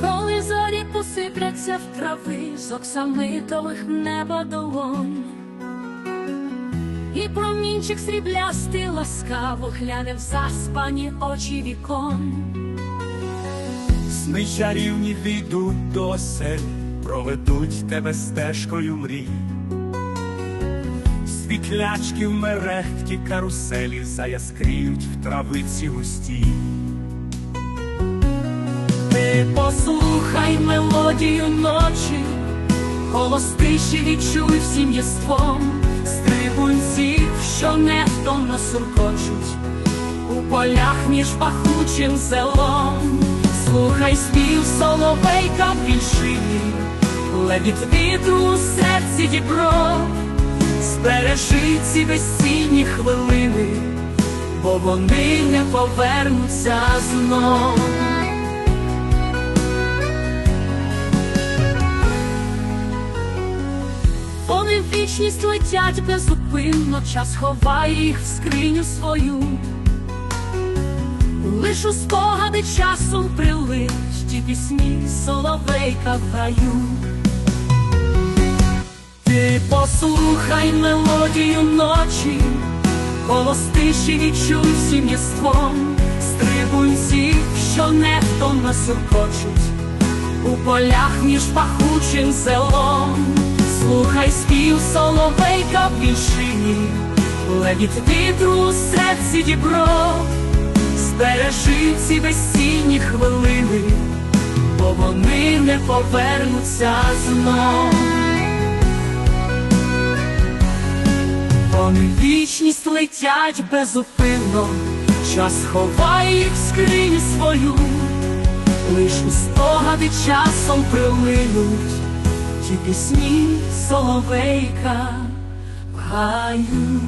Коли зорі посипляться в трави з оксамитових неба долонь, і промінчик сріблястий ласкаво гляне в заспані очі вікон. Сни чарівні війдуть до оселі, проведуть тебе стежкою мрій. Світлячки в мерехті каруселі заяскріють в травиці густій. Ти послухай мелодію ночі, голос тиші відчуй всім єством, стрибунців, що невтомно суркочуть, у полях між пахучим селом, слухай спів соловейка в вільшині, левіт вітру у серці дібро, збережи ці безцінні хвилини, бо вони не повернуться знов. Вони в вічність летять безупинно, час ховає їх в скриню свою. Лиш у спогади часом прилить ті пісні соловейка в раю. Ти послухай мелодію ночі, голос тиші відчуй всім єством, стрибунців, що невтомно суркочуть у полях між пахучим селом, слухай спів соловейка в вільшині, левіт вітру у серці дібро, збережи ці безцінні хвилини, бо вони не повернуться знов. Вони вічність летять безупинно, час ховає їх в скрині свою. Лиш у спогади часом прилинуть ті пісні соловейка в гаю.